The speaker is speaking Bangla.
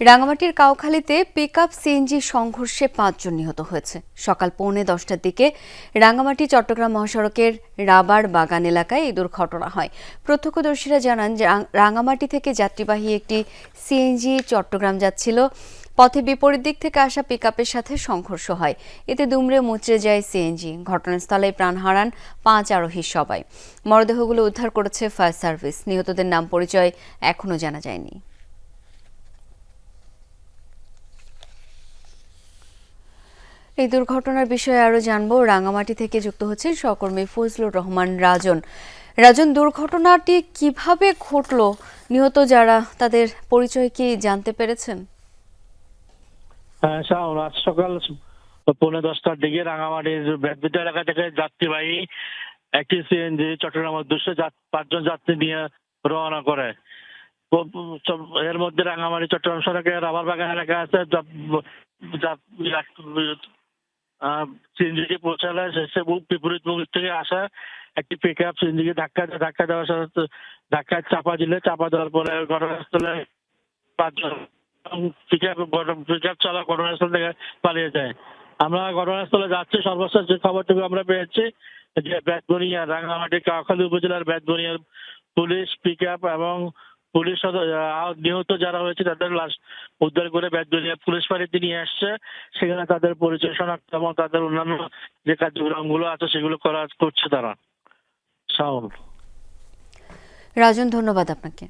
রাঙামাটির কাউখালীতে পিকআপ সিএনজি সংঘর্ষে পাঁচজন নিহত হয়েছে। সকাল পৌনে দশটার দিকে রাঙামাটি, চট্টগ্রাম মহাসড়কের রাবার বাগান এলাকায় এই দুর্ঘটনা হয়। প্রত্যক্ষদর্শীরা জানান যে রাঙামাটি থেকে যাত্রীবাহী একটি সিএনজি চট্টগ্রাম যাচ্ছিল। পথে বিপরীত দিক থেকে আসা পিকআপের সাথে সংঘর্ষ হয়। এতে দুমড়ে মুচড়ে যায় সিএনজি। ঘটনাস্থলে প্রাণ হারান পাঁচ আরোহী সবাই। মরদেহগুলো উদ্ধার করেছে ফায়ার সার্ভিস। নিহতদের নাম পরিচয় এখনও জানা যায়নি। এই দুর্ঘটনার বিষয়ে আরও জানব। রাঙামাটি থেকে যুক্ত হচ্ছেন সহকর্মী ফজলুর রহমান রাজন। রাজন, দুর্ঘটনাটি কীভাবে ঘটলো? নিহত যারা, তাদের পরিচয় কি জানতে পেরেছেন? হ্যাঁ আজ সকাল পৌনে দশটার দিকে রাঙামাটির ব্যাদবিদ্যা এলাকা থেকে যাত্রীবাহী একটি সিএনজি চট্টগ্রামের উদ্দেশ্যে পাঁচজন যাত্রী নিয়ে রওনা করে। এর মধ্যে রাঙামাটি চট্টগ্রাম সড়কে রাবার বাগান এলাকা আছে। সিএনজিকে পৌঁছালে সে বিপরীত মুখ থেকে আসা একটি পিক আপ সিএনজিকে ধাক্কা ধাক্কা দেওয়ার সাথে ধাক্কা চাপা দিলে, চাপা দেওয়ার পরে ঘটনাস্থলে পাঁচজন ঘটনাস্থল থেকে পালিয়ে যায়। আমরা ঘটনাস্থলে যাচ্ছি, সর্বশেষ যে খবরটুকু আমরা পেয়েছি যে বেতবনিয়া রাঙামাটি কাউখালী উপজেলার বেতবনিয়ার পুলিশ পিক আপ এবং পুলিশ নিহত যারা হয়েছে তাদের লাশ উদ্ধার করে ব্যাগদলিয়া পুলিশ বাড়িতে নিয়ে আসছে। সেখানে তাদের পরিচয় শনাক্ত এবং তাদের অন্যান্য যে কার্যক্রমগুলো আছে সেগুলো করা করছে তারা। শাওন রাজন, ধন্যবাদ আপনাকে।